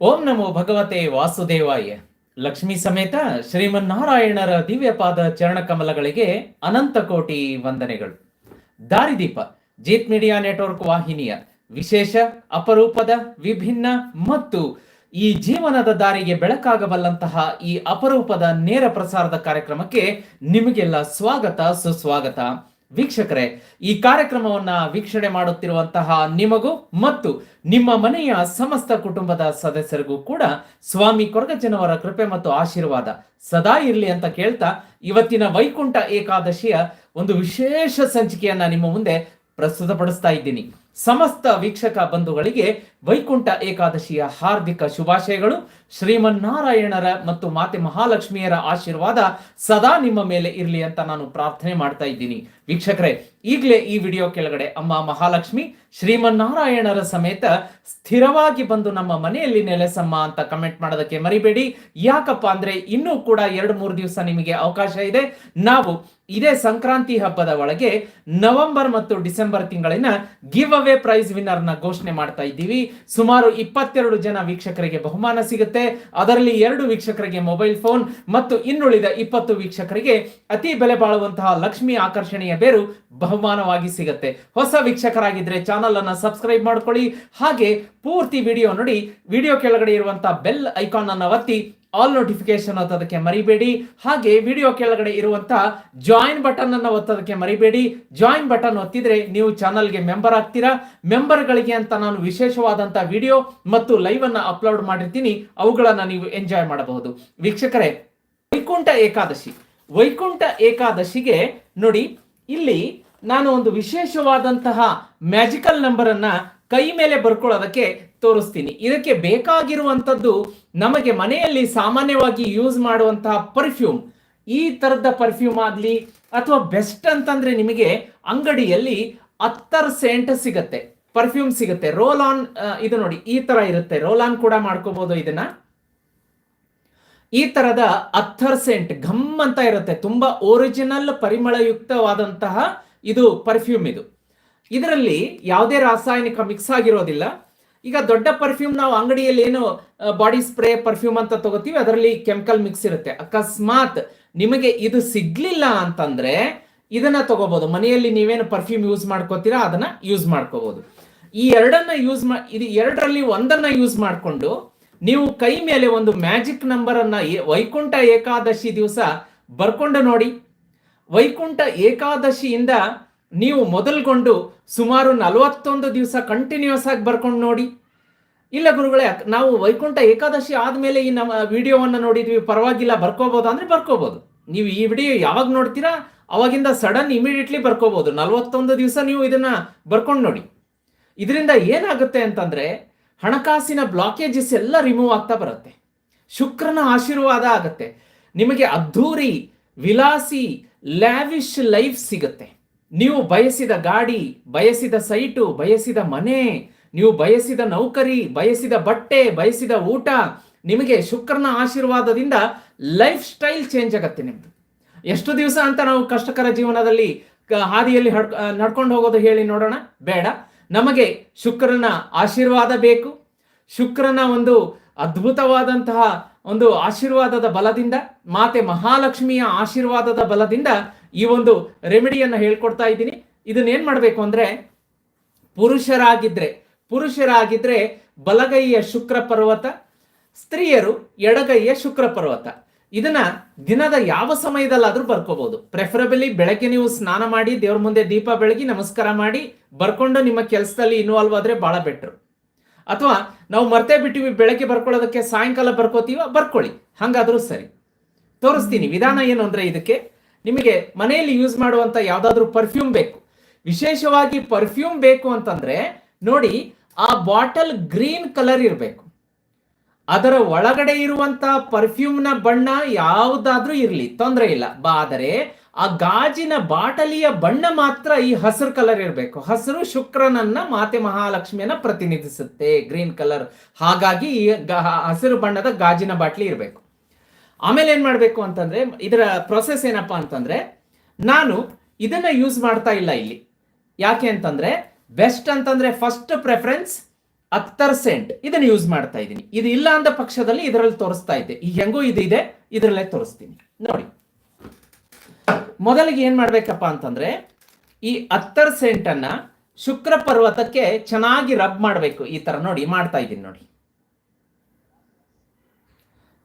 ಓಂ ನಮೋ ಭಗವತೆ ವಾಸುದೇವಾಯ. ಲಕ್ಷ್ಮಿ ಸಮೇತ ಶ್ರೀಮನ್ನಾರಾಯಣರ ದಿವ್ಯಪಾದ ಚರಣ ಕಮಲಗಳಿಗೆ ಅನಂತ ಕೋಟಿ ವಂದನೆಗಳು. ದಾರಿದೀಪ, ಜೀತ್ ಮೀಡಿಯಾ ನೆಟ್ವರ್ಕ್ ವಾಹಿನಿಯ ವಿಶೇಷ, ಅಪರೂಪದ, ವಿಭಿನ್ನ ಮತ್ತು ಈ ಜೀವನದ ದಾರಿಗೆ ಬೆಳಕಾಗಬಲ್ಲಂತಹ ಈ ಅಪರೂಪದ ನೇರ ಪ್ರಸಾರದ ಕಾರ್ಯಕ್ರಮಕ್ಕೆ ನಿಮಗೆಲ್ಲ ಸ್ವಾಗತ, ಸುಸ್ವಾಗತ. ವೀಕ್ಷಕರೇ, ಈ ಕಾರ್ಯಕ್ರಮವನ್ನ ವೀಕ್ಷಣೆ ಮಾಡುತ್ತಿರುವಂತಹ ನಿಮಗೂ ಮತ್ತು ನಿಮ್ಮ ಮನೆಯ ಸಮಸ್ತ ಕುಟುಂಬದ ಸದಸ್ಯರಿಗೂ ಕೂಡ ಸ್ವಾಮಿ ಕೊರಗಜ್ಜನವರ ಕೃಪೆ ಮತ್ತು ಆಶೀರ್ವಾದ ಸದಾ ಇರಲಿ ಅಂತ ಕೇಳ್ತಾ ಇವತ್ತಿನ ವೈಕುಂಠ ಏಕಾದಶಿಯ ಒಂದು ವಿಶೇಷ ಸಂಚಿಕೆಯನ್ನ ನಿಮ್ಮ ಮುಂದೆ ಪ್ರಸ್ತುತಪಡಿಸ್ತಾ ಇದ್ದೀನಿ. ಸಮಸ್ತ ವೀಕ್ಷಕ ಬಂಧುಗಳಿಗೆ ವೈಕುಂಠ ಏಕಾದಶಿಯ ಹಾರ್ದಿಕ ಶುಭಾಶಯಗಳು. ಶ್ರೀಮನ್ನಾರಾಯಣರ ಮತ್ತು ಮಾತೆ ಮಹಾಲಕ್ಷ್ಮಿಯರ ಆಶೀರ್ವಾದ ಸದಾ ನಿಮ್ಮ ಮೇಲೆ ಇರಲಿ ಅಂತ ನಾನು ಪ್ರಾರ್ಥನೆ ಮಾಡ್ತಾ ಇದ್ದೀನಿ. ವೀಕ್ಷಕರೇ, ಈಗಲೇ ಈ ವಿಡಿಯೋ ಕೆಳಗಡೆ ಅಮ್ಮ ಮಹಾಲಕ್ಷ್ಮಿ, ಶ್ರೀಮನ್ನಾರಾಯಣರ ಸಮೇತ ಸ್ಥಿರವಾಗಿ ಬಂದು ನಮ್ಮ ಮನೆಯಲ್ಲಿ ನೆಲೆಸಮ್ಮ ಅಂತ ಕಮೆಂಟ್ ಮಾಡೋದಕ್ಕೆ ಮರಿಬೇಡಿ. ಯಾಕಪ್ಪ ಅಂದ್ರೆ ಇನ್ನೂ ಕೂಡ ಎರಡು ಮೂರು ದಿವಸ ನಿಮಗೆ ಅವಕಾಶ ಇದೆ. ನಾವು ಇದೇ ಸಂಕ್ರಾಂತಿ ಹಬ್ಬದ ಒಳಗೆ ನವೆಂಬರ್ ಮತ್ತು ಡಿಸೆಂಬರ್ ತಿಂಗಳಿನ ಗಿವ್ ಪ್ರೈಸ್ ವಿನ್ನರ್ನ ಘೋಷಣೆ ಮಾಡ್ತಾ ಇದ್ದೀವಿ. ಸುಮಾರು ಇಪ್ಪತ್ತೆರಡು ಜನ ವೀಕ್ಷಕರಿಗೆ ಬಹುಮಾನ ಸಿಗುತ್ತೆ. ಅದರಲ್ಲಿ ಎರಡು ವೀಕ್ಷಕರಿಗೆ ಮೊಬೈಲ್ ಫೋನ್ ಮತ್ತು ಇನ್ನುಳಿದ ಇಪ್ಪತ್ತು ವೀಕ್ಷಕರಿಗೆ ಅತಿ ಬೆಲೆ ಬಾಳುವಂತಹ ಲಕ್ಷ್ಮಿ ಆಕರ್ಷಣೆಯ ಬೇರು ಬಹುಮಾನವಾಗಿ ಸಿಗುತ್ತೆ. ಹೊಸ ವೀಕ್ಷಕರಾಗಿದ್ರೆ ಚಾನಲ್ ಅನ್ನ ಸಬ್ಸ್ಕ್ರೈಬ್ ಮಾಡ್ಕೊಳ್ಳಿ. ಹಾಗೆ ಪೂರ್ತಿ ವಿಡಿಯೋ ನೋಡಿ ವಿಡಿಯೋ ಕೆಳಗಡೆ ಇರುವಂತಹ ಬೆಲ್ ಐಕಾನ್ ಅನ್ನ ಒತ್ತಿ ಆಲ್ ನೋಟಿಫಿಕೇಶನ್ ಒತ್ತೋದಕ್ಕೆ ಮರಿಬೇಡಿ. ಹಾಗೆ ವಿಡಿಯೋ ಕೆಳಗಡೆ ಇರುವಂತ ಜಾಯಿನ್ ಬಟನ್ ಅನ್ನು ಒತ್ತೋದಕ್ಕೆ ಮರಿಬೇಡಿ. ಜಾಯಿನ್ ಬಟನ್ ಒತ್ತಿದ್ರೆ ನೀವು ಚಾನಲ್ಗೆ ಮೆಂಬರ್ ಆಗ್ತೀರಾ? ಮೆಂಬರ್ಗಳಿಗೆ ಅಂತ ನಾನು ವಿಶೇಷವಾದಂತ ವಿಡಿಯೋ ಮತ್ತು ಲೈವ್ ಅನ್ನ ಅಪ್ಲೋಡ್ ಮಾಡಿರ್ತೀನಿ. ಅವುಗಳನ್ನ ನೀವು ಎಂಜಾಯ್ ಮಾಡಬಹುದು. ವೀಕ್ಷಕರೇ, ವೈಕುಂಠ ಏಕಾದಶಿ. ವೈಕುಂಠ ಏಕಾದಶಿಗೆ ನೋಡಿ, ಇಲ್ಲಿ ನಾನು ಒಂದು ವಿಶೇಷವಾದಂತಹ ಮ್ಯಾಜಿಕಲ್ ನಂಬರ್ ಅನ್ನ ಕೈ ಮೇಲೆ ಬರ್ಕೊಳ್ಳೋದಕ್ಕೆ ತೋರಿಸ್ತೀನಿ. ಇದಕ್ಕೆ ಬೇಕಾಗಿರುವಂಥದ್ದು ನಮಗೆ ಮನೆಯಲ್ಲಿ ಸಾಮಾನ್ಯವಾಗಿ ಯೂಸ್ ಮಾಡುವಂತಹ ಪರ್ಫ್ಯೂಮ್ ಈ ತರದ ಪರ್ಫ್ಯೂಮ್ ಆಗಲಿ ಅಥವಾ ಬೆಸ್ಟ್ ಅಂತಂದ್ರೆ ನಿಮಗೆ ಅಂಗಡಿಯಲ್ಲಿ ಅತ್ತರ್ ಸೆಂಟ್ ಸಿಗತ್ತೆ. ಪರ್ಫ್ಯೂಮ್ ಸಿಗುತ್ತೆ. ರೋಲ್ ಆನ್ ಇದು ನೋಡಿ, ಈ ತರ ಇರುತ್ತೆ. ರೋಲ್ ಆನ್ ಕೂಡ ಮಾಡ್ಕೋಬಹುದು ಇದನ್ನ. ಈ ತರದ ಅತ್ತರ್ ಸೆಂಟ್ ಘಮ್ ಅಂತ ಇರುತ್ತೆ. ತುಂಬಾ ಒರಿಜಿನಲ್ ಪರಿಮಳಯುಕ್ತವಾದಂತಹ ಇದು ಪರ್ಫ್ಯೂಮ್ ಇದು. ಇದರಲ್ಲಿ ಯಾವುದೇ ರಾಸಾಯನಿಕ ಮಿಕ್ಸ್ ಆಗಿರೋದಿಲ್ಲ. ಈಗ ದೊಡ್ಡ ಪರ್ಫ್ಯೂಮ್ ನಾವು ಅಂಗಡಿಯಲ್ಲಿ ಏನು ಬಾಡಿ ಸ್ಪ್ರೇ ಪರ್ಫ್ಯೂಮ್ ಅಂತ ತಗೋತೀವಿ, ಅದರಲ್ಲಿ ಕೆಮಿಕಲ್ ಮಿಕ್ಸ್ ಇರುತ್ತೆ. ಅಕಸ್ಮಾತ್ ನಿಮಗೆ ಇದು ಸಿಗ್ಲಿಲ್ಲ ಅಂತಂದ್ರೆ ಇದನ್ನ ತಗೋಬಹುದು ಮನೆಯಲ್ಲಿ ನೀವೇನು ಪರ್ಫ್ಯೂಮ್ ಯೂಸ್ ಮಾಡ್ಕೋತೀರಾ, ಅದನ್ನ ಯೂಸ್ ಮಾಡ್ಕೋಬಹುದು ಈ ಎರಡನ್ನ ಯೂಸ್ ಮಾ, ಇದು ಎರಡರಲ್ಲಿ ಒಂದನ್ನ ಯೂಸ್ ಮಾಡಿಕೊಂಡು ನೀವು ಕೈ ಮೇಲೆ ಒಂದು ಮ್ಯಾಜಿಕ್ ನಂಬರ್ ಅನ್ನ ವೈಕುಂಠ ಏಕಾದಶಿ ದಿವಸ ಬರ್ಕೊಂಡು ನೋಡಿ. ವೈಕುಂಠ ಏಕಾದಶಿಯಿಂದ ನೀವು ಮೊದಲ್ಗೊಂಡು ಸುಮಾರು ನಲವತ್ತೊಂದು ದಿವಸ ಕಂಟಿನ್ಯೂಸ್ ಆಗಿ ಬರ್ಕೊಂಡು ನೋಡಿ. ಇಲ್ಲ ಗುರುಗಳೇ, ನಾವು ವೈಕುಂಠ ಏಕಾದಶಿ ಆದಮೇಲೆ ಈ ನಮ್ಮ ವಿಡಿಯೋವನ್ನು ನೋಡಿದ್ವಿ, ಪರವಾಗಿಲ್ಲ, ಬರ್ಕೋಬೋದು ಅಂದ್ರೆ ಬರ್ಕೋಬೋದು. ನೀವು ಈ ವಿಡಿಯೋ ಯಾವಾಗ ನೋಡ್ತೀರಾ, ಅವಾಗಿಂದ ಸಡನ್ ಇಮಿಡಿಯೇಟ್ಲಿ ಬರ್ಕೋಬೋದು. ನಲವತ್ತೊಂದು ದಿವಸ ನೀವು ಇದನ್ನ ಬರ್ಕೊಂಡು ನೋಡಿ. ಇದರಿಂದ ಏನಾಗುತ್ತೆ ಅಂತಂದ್ರೆ, ಹಣಕಾಸಿನ ಬ್ಲಾಕೇಜಸ್ ಎಲ್ಲ ರಿಮೂವ್ ಆಗ್ತಾ ಬರುತ್ತೆ. ಶುಕ್ರನ ಆಶೀರ್ವಾದ ಆಗುತ್ತೆ. ನಿಮಗೆ ಅದ್ಧೂರಿ, ವಿಲಾಸಿ ಲ್ಯಾವಿಶ್ ಲೈಫ್ ಸಿಗುತ್ತೆ. ನೀವು ಬಯಸಿದ ಗಾಡಿ, ಬಯಸಿದ ಸೈಟು, ಬಯಸಿದ ಮನೆ, ನೀವು ಬಯಸಿದ ನೌಕರಿ, ಬಯಸಿದ ಬಟ್ಟೆ, ಬಯಸಿದ ಊಟ, ನಿಮಗೆ ಶುಕ್ರನ ಆಶೀರ್ವಾದದಿಂದ ಲೈಫ್ ಸ್ಟೈಲ್ ಚೇಂಜ್ ಆಗತ್ತೆ ನಿಮ್ದು. ಎಷ್ಟು ದಿವಸ ಅಂತ ನಾವು ಕಷ್ಟಕರ ಜೀವನದಲ್ಲಿ ಹಾದಿಯಲ್ಲಿ ನಡ್ಕೊಂಡು ಹೋಗೋದು ಹೇಳಿ ನೋಡೋಣ? ಬೇಡ. ನಮಗೆ ಶುಕ್ರನ ಆಶೀರ್ವಾದ ಬೇಕು. ಶುಕ್ರನ ಒಂದು ಅದ್ಭುತವಾದಂತಹ ಒಂದು ಆಶೀರ್ವಾದದ ಬಲದಿಂದ, ಮಾತೆ ಮಹಾಲಕ್ಷ್ಮಿಯ ಆಶೀರ್ವಾದದ ಬಲದಿಂದ ಈ ಒಂದು ರೆಮಿಡಿಯನ್ನ ಹೇಳ್ಕೊಡ್ತಾ ಇದ್ದೀನಿ. ಇದನ್ನ ಏನ್ ಮಾಡಬೇಕು ಅಂದ್ರೆ, ಪುರುಷರಾಗಿದ್ರೆ ಪುರುಷರಾಗಿದ್ದರೆ ಬಲಗೈಯ ಶುಕ್ರ ಪರ್ವತ ಸ್ತ್ರೀಯರು ಎಡಗೈಯ ಶುಕ್ರ ಪರ್ವತ ಇದನ್ನ ದಿನದ ಯಾವ ಸಮಯದಲ್ಲಾದ್ರೂ ಬರ್ಕೋಬಹುದು ಪ್ರೆಫರಬಲಿ ಬೆಳಗ್ಗೆ ನೀವು ಸ್ನಾನ ಮಾಡಿ, ದೇವ್ರ ಮುಂದೆ ದೀಪ ಬೆಳಗಿ ನಮಸ್ಕಾರ ಮಾಡಿ, ಬರ್ಕೊಂಡು ನಿಮ್ಮ ಕೆಲಸದಲ್ಲಿ ಇನ್ವಾಲ್ವ್ ಆದ್ರೆ ಬಹಳ ಬೆಟ್ರು. ಅಥವಾ ನಾವು ಮರ್ತೇ ಬಿಟ್ಟಿವಿ, ಬೆಳಗ್ಗೆ ಬರ್ಕೊಳ್ಳೋದಕ್ಕೆ ಸಾಯಂಕಾಲ ಬರ್ಕೋತೀವ, ಬರ್ಕೊಳ್ಳಿ. ಹಂಗಾದ್ರೂ ಸರಿ. ತೋರಿಸ್ತೀನಿ. ವಿಧಾನ ಏನು ಅಂದ್ರೆ ಇದಕ್ಕೆ? ನಿಮಗೆ ಮನೆಯಲ್ಲಿ ಯೂಸ್ ಮಾಡುವಂತ ಯಾವ್ದಾದ್ರು ಪರ್ಫ್ಯೂಮ್ ಬೇಕು. ವಿಶೇಷವಾಗಿ ಪರ್ಫ್ಯೂಮ್ ಬೇಕು ಅಂತಂದ್ರೆ, ನೋಡಿ, ಆ ಬಾಟಲ್ ಗ್ರೀನ್ ಕಲರ್ ಇರಬೇಕು. ಅದರ ಒಳಗಡೆ ಇರುವಂತ ಪರ್ಫ್ಯೂಮ್ನ ಬಣ್ಣ ಯಾವುದಾದ್ರೂ ಇರಲಿ, ತೊಂದರೆ ಇಲ್ಲ. ಬಾ, ಆದರೆ ಆ ಗಾಜಿನ ಬಾಟಲಿಯ ಬಣ್ಣ ಮಾತ್ರ ಈ ಹಸಿರು ಕಲರ್ ಇರಬೇಕು. ಹಸಿರು ಶುಕ್ರನನ್ನ ಮಾತೆ ಮಹಾಲಕ್ಷ್ಮಿಯನ್ನ ಪ್ರತಿನಿಧಿಸುತ್ತೆ. ಗ್ರೀನ್ ಕಲರ್ ಹಾಗಾಗಿ ಈ ಹಸಿರು ಬಣ್ಣದ ಗಾಜಿನ ಬಾಟ್ಲಿ ಇರಬೇಕು. ಆಮೇಲೆ ಏನ್ ಮಾಡಬೇಕು ಅಂತಂದ್ರೆ, ಇದರ ಪ್ರೊಸೆಸ್ ಏನಪ್ಪಾ ಅಂತಂದ್ರೆ, ನಾನು ಇದನ್ನ ಯೂಸ್ ಮಾಡ್ತಾ ಇಲ್ಲ ಇಲ್ಲಿ. ಯಾಕೆ ಅಂತಂದ್ರೆ ಬೆಸ್ಟ್ ಅಂತಂದ್ರೆ ಫಸ್ಟ್ ಪ್ರೆಫರೆನ್ಸ್ ಹತ್ತರ್ ಸೆಂಟ್ ಇದನ್ನ ಯೂಸ್ ಮಾಡ್ತಾ ಇದ್ದೀನಿ. ಇದು ಇಲ್ಲ ಅಂದ ಪಕ್ಷದಲ್ಲಿ ಇದರಲ್ಲಿ ತೋರಿಸ್ತಾ ಇದ್ದೆ. ಈಗ ಹೆಂಗೋ ಇದು ಇದೆ, ಇದರಲ್ಲೇ ತೋರಿಸ್ತೀನಿ. ನೋಡಿ. ಮೊದಲಿಗೆ ಏನ್ ಮಾಡಬೇಕಪ್ಪ ಅಂತಂದ್ರೆ, ಈ ಹತ್ತರ್ ಸೆಂಟ್ ಅನ್ನ ಶುಕ್ರ ಪರ್ವತಕ್ಕೆ ಚೆನ್ನಾಗಿ ರಬ್ ಮಾಡಬೇಕು. ಈ ತರ ನೋಡಿ, ಮಾಡ್ತಾ ಇದ್ದೀನಿ ನೋಡಿ.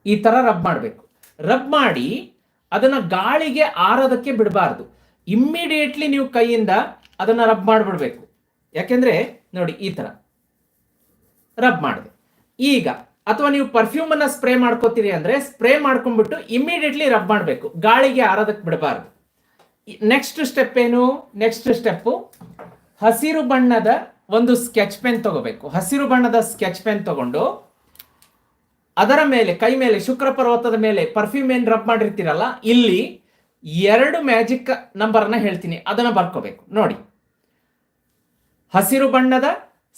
ಈ ತರ ರಬ್ ಮಾಡಬೇಕು. ರಬ್ ಮಾಡಿ ಅದನ್ನ ಗಾಳಿಗೆ ಆರೋದಕ್ಕೆ ಬಿಡಬಾರ್ದು. ಇಮ್ಮಿಡಿಯೇಟ್ಲಿ ನೀವು ಕೈಯಿಂದ ಅದನ್ನ ರಬ್ ಮಾಡಿಬಿಡ್ಬೇಕು. ಯಾಕೆಂದ್ರೆ, ನೋಡಿ, ಈ ತರ. ರಬ್ ಮಾಡಿದೆ. ಈಗ ಅಥವಾ ನೀವು ಪರ್ಫ್ಯೂಮ್ ಅನ್ನ ಸ್ಪ್ರೇ ಮಾಡ್ಕೋತೀರಿ ಅಂದ್ರೆ ಸ್ಪ್ರೇ ಮಾಡ್ಕೊಂಡ್ಬಿಟ್ಟು ಇಮಿಡಿಯೇಟ್ಲಿ ರಬ್ ಮಾಡಬೇಕು. ಗಾಳಿಗೆ ಆರೋದಕ್ಕೆ ಬಿಡಬಾರ್ದು. ನೆಕ್ಸ್ಟ್ ಸ್ಟೆಪ್ ಏನು? ನೆಕ್ಸ್ಟ್ ಸ್ಟೆಪ್ಪು ಹಸಿರು ಬಣ್ಣದ ಒಂದು ಸ್ಕೆಚ್ ಪೆನ್ ತಗೋಬೇಕು. ಹಸಿರು ಬಣ್ಣದ ಸ್ಕೆಚ್ ಪೆನ್ ತಗೊಂಡು ಅದರ ಮೇಲೆ, ಕೈ ಮೇಲೆ, ಶುಕ್ರ ಪರ್ವತದ ಮೇಲೆ ಪರ್ಫ್ಯೂಮ್ ಏನ್ ರಬ್ ಮಾಡಿರ್ತೀರಲ್ಲ, ಇಲ್ಲಿ ಎರಡು ಮ್ಯಾಜಿಕ್ ನಂಬರ್ನ ಹೇಳ್ತೀನಿ. ಅದನ್ನ ಬರ್ಕೋಬೇಕು. ನೋಡಿ. ಹಸಿರು ಬಣ್ಣದ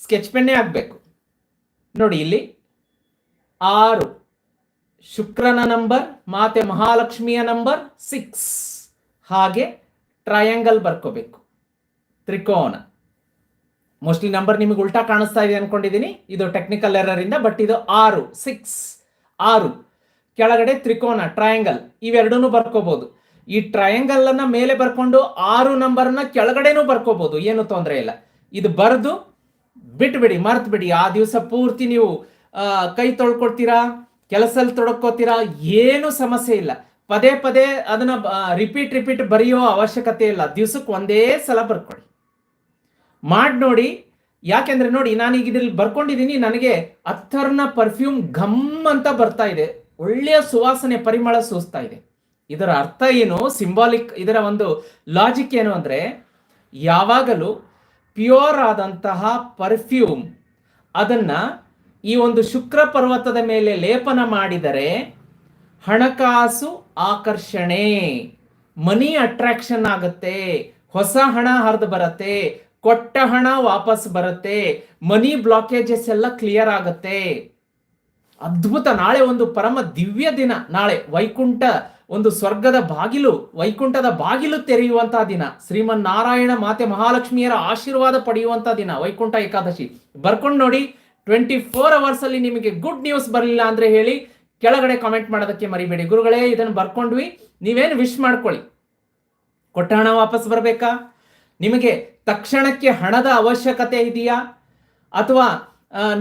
ಸ್ಕೆಚ್ ಪೆನ್ನೇ ಆಗಬೇಕು. ನೋಡಿ ಇಲ್ಲಿ. ಆರು. ಶುಕ್ರನ ನಂಬರ್ ಮಾತೆ ಮಹಾಲಕ್ಷ್ಮಿಯ ನಂಬರ್ ಸಿಕ್ಸ್ ಹಾಗೆ ಟ್ರಯಾಂಗಲ್ ಬರ್ಕೋಬೇಕು. ತ್ರಿಕೋನ. ಮೋಸ್ಟ್ಲಿ ನಂಬರ್ ನಿಮಗೆ ಉಲ್ಟಾ ಕಾಣಿಸ್ತಾ ಇದೆ ಅನ್ಕೊಂಡಿದ್ದೀನಿ ಇದು ಟೆಕ್ನಿಕಲ್ ಎರರ್ ಇಂದ ಬಟ್ ಇದು ಆರು ಸಿಕ್ಸ್ ಆರು. ಕೆಳಗಡೆ ತ್ರಿಕೋನ ಟ್ರಯಾಂಗಲ್ ಇವೆರಡೂ ಬರ್ಕೋಬಹುದು ಈ ಟ್ರಯಾಂಗಲ್ ಅನ್ನ ಮೇಲೆ ಬರ್ಕೊಂಡು ಆರು ನಂಬರ್ನ ಕೆಳಗಡೆನೂ ಬರ್ಕೋಬಹುದು ಏನು ತೊಂದರೆ ಇಲ್ಲ. ಇದು ಬರೆದು ಬಿಟ್ಬಿಡಿ ಮರ್ತ್ ಬಿಡಿ ಆ ದಿವಸ ಪೂರ್ತಿ ನೀವು ಕೈ ತೊಳ್ಕೊಳ್ತೀರಾ ಕೆಲಸಲ್ಲಿ ತೊಡಕೋತೀರಾ? ಏನು ಸಮಸ್ಯೆ ಇಲ್ಲ. ಪದೇ ಪದೇ ಅದನ್ನ ರಿಪೀಟ್ ರಿಪೀಟ್ ಬರೆಯೋ ಅವಶ್ಯಕತೆ ಇಲ್ಲ. ದಿವ್ಸಕ್ಕೆ ಒಂದೇ ಸಲ ಬರ್ಕೊಳ್ಳಿ. ಮಾಡಿ ನೋಡಿ. ಯಾಕೆಂದ್ರೆ ನೋಡಿ, ನಾನೀಗ ಇದ್ರಲ್ಲಿ ಬರ್ಕೊಂಡಿದ್ದೀನಿ ನನಗೆ ಅಥರ್ನ ಪರ್ಫ್ಯೂಮ್ ಘಮ್ ಅಂತ ಬರ್ತಾ ಇದೆ. ಒಳ್ಳೆಯ ಸುವಾಸನೆ, ಪರಿಮಳ ಸೂಸ್ತಾ ಇದೆ. ಇದರ ಅರ್ಥ ಏನು? ಸಿಂಬಾಲಿಕ್ ಇದರ ಒಂದು ಲಾಜಿಕ್ ಏನು ಅಂದರೆ, ಯಾವಾಗಲೂ ಪ್ಯೂರ್ ಆದಂತಹ ಪರ್ಫ್ಯೂಮ್ ಅದನ್ನ ಈ ಒಂದು ಶುಕ್ರ ಪರ್ವತದ ಮೇಲೆ ಲೇಪನ ಮಾಡಿದರೆ ಹಣಕಾಸು ಆಕರ್ಷಣೆ ಮನಿ ಅಟ್ರಾಕ್ಷನ್ ಆಗುತ್ತೆ, ಹೊಸ ಹಣ ಹರಿದು ಬರುತ್ತೆ, ಕೊಟ್ಟ ಹಣ ವಾಪಸ್ ಬರುತ್ತೆ ಮನಿ ಬ್ಲಾಕೇಜಸ್ ಎಲ್ಲ ಕ್ಲಿಯರ್ ಆಗುತ್ತೆ. ಅದ್ಭುತ, ನಾಳೆ ಒಂದು ಪರಮ ದಿವ್ಯ ದಿನ, ನಾಳೆ ವೈಕುಂಠ ಒಂದು ಸ್ವರ್ಗದ ಬಾಗಿಲು, ವೈಕುಂಠದ ಬಾಗಿಲು ತೆರೆಯುವಂತಹ ದಿನ ಶ್ರೀಮನ್ ನಾರಾಯಣ ಮಾತೆ ಮಹಾಲಕ್ಷ್ಮಿಯರ ಆಶೀರ್ವಾದ ಪಡೆಯುವಂತಹ ದಿನ, ವೈಕುಂಠ ಏಕಾದಶಿ. ಬರ್ಕೊಂಡು ನೋಡಿ ಟ್ವೆಂಟಿ ಫೋರ್ ಅವರ್ಸ್ ಅಲ್ಲಿ ನಿಮಗೆ ಗುಡ್ ನ್ಯೂಸ್ ಬರಲಿಲ್ಲ ಅಂದ್ರೆ ಹೇಳಿ ಕೆಳಗಡೆ ಕಾಮೆಂಟ್ ಮಾಡೋದಕ್ಕೆ ಮರಿಬೇಡಿ. ಗುರುಗಳೇ, ಇದನ್ನು ಬರ್ಕೊಂಡ್ವಿ. ನೀವೇನು ವಿಶ್ ಮಾಡ್ಕೊಳ್ಳಿ. ಕೊಟ್ಟ ಹಣ ವಾಪಸ್ ಬರಬೇಕಾ? ನಿಮಗೆ ತಕ್ಷಣಕ್ಕೆ ಹಣದ ಅವಶ್ಯಕತೆ ಇದೆಯಾ? ಅಥವಾ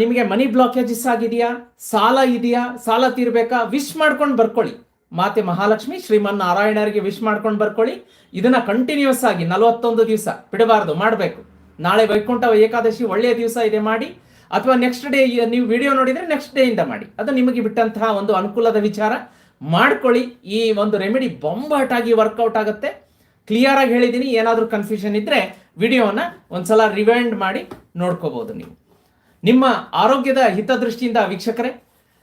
ನಿಮಗೆ ಮನಿ ಬ್ಲಾಕೇಜಸ್ ಆಗಿದೆಯಾ? ಸಾಲ ಇದೆಯಾ? ಸಾಲ ತೀರ್ಬೇಕಾ? ವಿಶ್ ಮಾಡ್ಕೊಂಡು ಬರ್ಕೊಳ್ಳಿ. ಮಾತೆ ಮಹಾಲಕ್ಷ್ಮಿ ಶ್ರೀಮನ್ ನಾರಾಯಣರಿಗೆ ವಿಶ್ ಮಾಡ್ಕೊಂಡು ಬರ್ಕೊಳ್ಳಿ. ಇದನ್ನ ಕಂಟಿನ್ಯೂಸ್ ಆಗಿ ನಲವತ್ತೊಂದು ದಿವಸ ಬಿಡಬಾರ್ದು, ಮಾಡಬೇಕು. ನಾಳೆ ವೈಕುಂಠ ಏಕಾದಶಿ ಒಳ್ಳೆಯ ದಿವಸ ಇದೆ ಮಾಡಿ. ಅಥವಾ ನೆಕ್ಸ್ಟ್ ಡೇ ನೀವು ವಿಡಿಯೋ ನೋಡಿದರೆ ನೆಕ್ಸ್ಟ್ ಡೇ ಇಂದ ಮಾಡಿ. ಅದು ನಿಮಗೆ ಬಿಟ್ಟಂತಹ ಒಂದು ಅನುಕೂಲದ ವಿಚಾರ. ಮಾಡ್ಕೊಳ್ಳಿ. ಈ ಒಂದು ರೆಮಿಡಿ ಬೊಂಬಾಟಾಗಿ ವರ್ಕೌಟ್ ಆಗುತ್ತೆ. ಕ್ಲಿಯರ್ ಆಗಿ ಹೇಳಿದ್ದೀನಿ ಏನಾದರೂ ಕನ್ಫ್ಯೂಷನ್ ಇದ್ರೆ ವಿಡಿಯೋನ ಒಂದ್ಸಲ ರಿವೈಂಡ್ ಮಾಡಿ ನೋಡ್ಕೋಬಹುದು ನೀವು. ನಿಮ್ಮ ಆರೋಗ್ಯದ ಹಿತದೃಷ್ಟಿಯಿಂದ ವೀಕ್ಷಕರೇ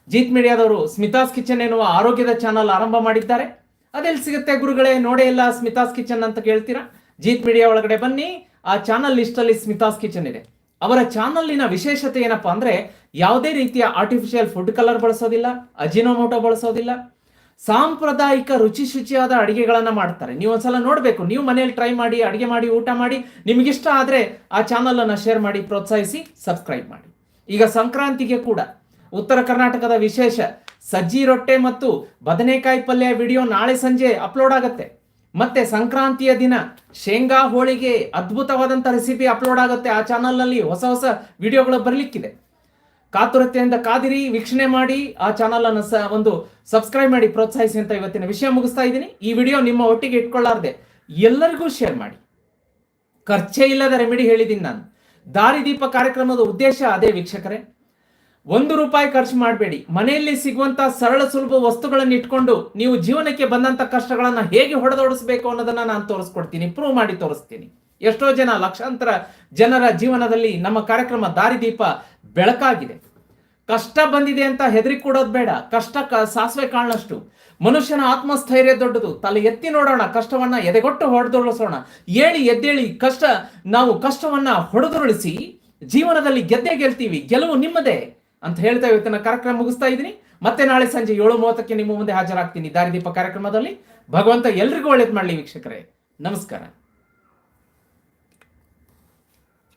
ಜೀತ್ ಮೀಡಿಯಾದವರು ಸ್ಮಿತಾಸ್ ಕಿಚನ್ ಎನ್ನುವ ಆರೋಗ್ಯದ ಚಾನಲ್ ಆರಂಭ ಮಾಡಿದ್ದಾರೆ. ಅದೆಲ್ಲಿ ಸಿಗುತ್ತೆ ಗುರುಗಳೇ? ನೋಡೇ ಇಲ್ಲ ಸ್ಮಿತಾಸ್ ಕಿಚನ್ ಅಂತ ಕೇಳ್ತೀರಾ? ಜೀತ್ ಮೀಡಿಯಾ ಒಳಗಡೆ ಬನ್ನಿ. ಆ ಚಾನಲ್ ಲಿಸ್ಟ್ ಅಲ್ಲಿ ಸ್ಮಿತಾಸ್ ಕಿಚನ್ ಇದೆ. ಅವರ ಚಾನಲ್ನ ವಿಶೇಷತೆ ಏನಪ್ಪಾ ಅಂದ್ರೆ ಯಾವುದೇ ರೀತಿಯ ಆರ್ಟಿಫಿಷಿಯಲ್ ಫುಡ್ ಕಲರ್ ಬಳಸೋದಿಲ್ಲ ಅಜಿನೋಮೋಟೋ ಬಳಸೋದಿಲ್ಲ. ಸಾಂಪ್ರದಾಯಿಕ ರುಚಿ ಶುಚಿಯಾದ ಅಡಿಗೆಗಳನ್ನ ಮಾಡ್ತಾರೆ. ನೀವು ಒಂದ್ಸಲ ನೋಡಬೇಕು, ನೀವು ಮನೆಯಲ್ಲಿ ಟ್ರೈ ಮಾಡಿ, ಅಡಿಗೆ ಮಾಡಿ, ಊಟ ಮಾಡಿ, ನಿಮಗಿಷ್ಟ ಆದರೆ ಆ ಚಾನಲನ್ನು ಶೇರ್ ಮಾಡಿ, ಪ್ರೋತ್ಸಾಹಿಸಿ ಸಬ್ಸ್ಕ್ರೈಬ್ ಮಾಡಿ. ಈಗ ಸಂಕ್ರಾಂತಿಗೆ ಕೂಡ ಉತ್ತರ ಕರ್ನಾಟಕದ ವಿಶೇಷ ಸಜ್ಜಿ ರೊಟ್ಟೆ ಮತ್ತು ಬದನೆಕಾಯಿ ಪಲ್ಯ ವಿಡಿಯೋ ನಾಳೆ ಸಂಜೆ ಅಪ್ಲೋಡ್ ಆಗುತ್ತೆ. ಮತ್ತೆ ಸಂಕ್ರಾಂತಿಯ ದಿನ ಶೇಂಗಾ ಹೋಳಿಗೆ ಅದ್ಭುತವಾದಂಥ ರೆಸಿಪಿ ಅಪ್ಲೋಡ್ ಆಗುತ್ತೆ. ಆ ಚಾನಲ್ನಲ್ಲಿ ಹೊಸ ಹೊಸ ವಿಡಿಯೋಗಳು ಬರಲಿಕ್ಕಿದೆ. ಕಾತುರತೆಯಿಂದ ಕಾದಿರಿ, ವೀಕ್ಷಣೆ ಮಾಡಿ, ಆ ಚಾನಲನ್ನು ಸ ಒಂದು ಸಬ್ಸ್ಕ್ರೈಬ್ ಮಾಡಿ, ಪ್ರೋತ್ಸಾಹಿಸಿ ಅಂತ ಇವತ್ತಿನ ವಿಷಯ ಮುಗಿಸ್ತಾ ಇದ್ದೀನಿ. ಈ ವಿಡಿಯೋ ನಿಮ್ಮ ಒಟ್ಟಿಗೆ ಇಟ್ಕೊಳ್ಳಾರ್ದೆ ಎಲ್ಲರಿಗೂ ಶೇರ್ ಮಾಡಿ. ಖರ್ಚೇ ಇಲ್ಲದ ರೆಮಿಡಿ ಹೇಳಿದ್ದೀನಿ ನಾನು. ದಾರಿದೀಪ ಕಾರ್ಯಕ್ರಮದ ಉದ್ದೇಶ ಅದೇ ವೀಕ್ಷಕರೇ. ಒಂದು ರೂಪಾಯಿ ಖರ್ಚು ಮಾಡಬೇಡಿ. ಮನೆಯಲ್ಲಿ ಸಿಗುವಂತ ಸರಳ ಸುಲಭ ವಸ್ತುಗಳನ್ನು ಇಟ್ಕೊಂಡು ನೀವು ಜೀವನಕ್ಕೆ ಬಂದಂತ ಕಷ್ಟಗಳನ್ನ ಹೇಗೆ ಹೊಡೆದೋಡಿಸ್ಬೇಕು ಅನ್ನೋದನ್ನ ನಾನು ತೋರಿಸ್ಕೊಡ್ತೀನಿ. ಪ್ರೂವ್ ಮಾಡಿ ತೋರಿಸ್ತೀನಿ. ಎಷ್ಟೋ ಜನ ಲಕ್ಷಾಂತರ ಜನರ ಜೀವನದಲ್ಲಿ ನಮ್ಮ ಕಾರ್ಯಕ್ರಮ ದಾರಿದೀಪ ಬೆಳಕಾಗಿದೆ. ಕಷ್ಟ ಬಂದಿದೆ ಅಂತ ಹೆದರಿ ಕೊಡೋದು ಬೇಡ. ಕಷ್ಟ ಸಾಸಿವೆ ಕಾಣಷ್ಟು ಮನುಷ್ಯನ ಆತ್ಮಸ್ಥೈರ್ಯ ದೊಡ್ಡದು. ತಲೆ ಎತ್ತಿ ನೋಡೋಣ, ಕಷ್ಟವನ್ನ ಎದೆಗೊಟ್ಟು ಹೊಡೆದುರುಳಿಸೋಣ ಏಳಿ ಎದ್ದೇಳಿ ಕಷ್ಟ, ನಾವು ಕಷ್ಟವನ್ನ ಹೊಡೆದುರುಳಿಸಿ ಜೀವನದಲ್ಲಿ ಗೆದ್ದೇ ಗೆಲ್ತೀವಿ. ಗೆಲುವು ನಿಮ್ಮದೇ. ಅಂತ ಹೇಳ್ತಾ ಇವತ್ತಿನ ಕಾರ್ಯಕ್ರಮ ಮುಗಿಸ್ತಾ ಇದ್ದೀನಿ. ಮತ್ತೆ ನಾಳೆ ಸಂಜೆ ಏಳು ಮೂವತ್ತಕ್ಕೆ ನಿಮ್ಮ ಮುಂದೆ ಹಾಜರಾಗ್ತೀನಿ ದಾರಿದೀಪ ಕಾರ್ಯಕ್ರಮದಲ್ಲಿ. ಭಗವಂತ ಎಲ್ರಿಗೂ ಒಳ್ಳೇದು ಮಾಡಲಿ ವೀಕ್ಷಕರೇ. ನಮಸ್ಕಾರ.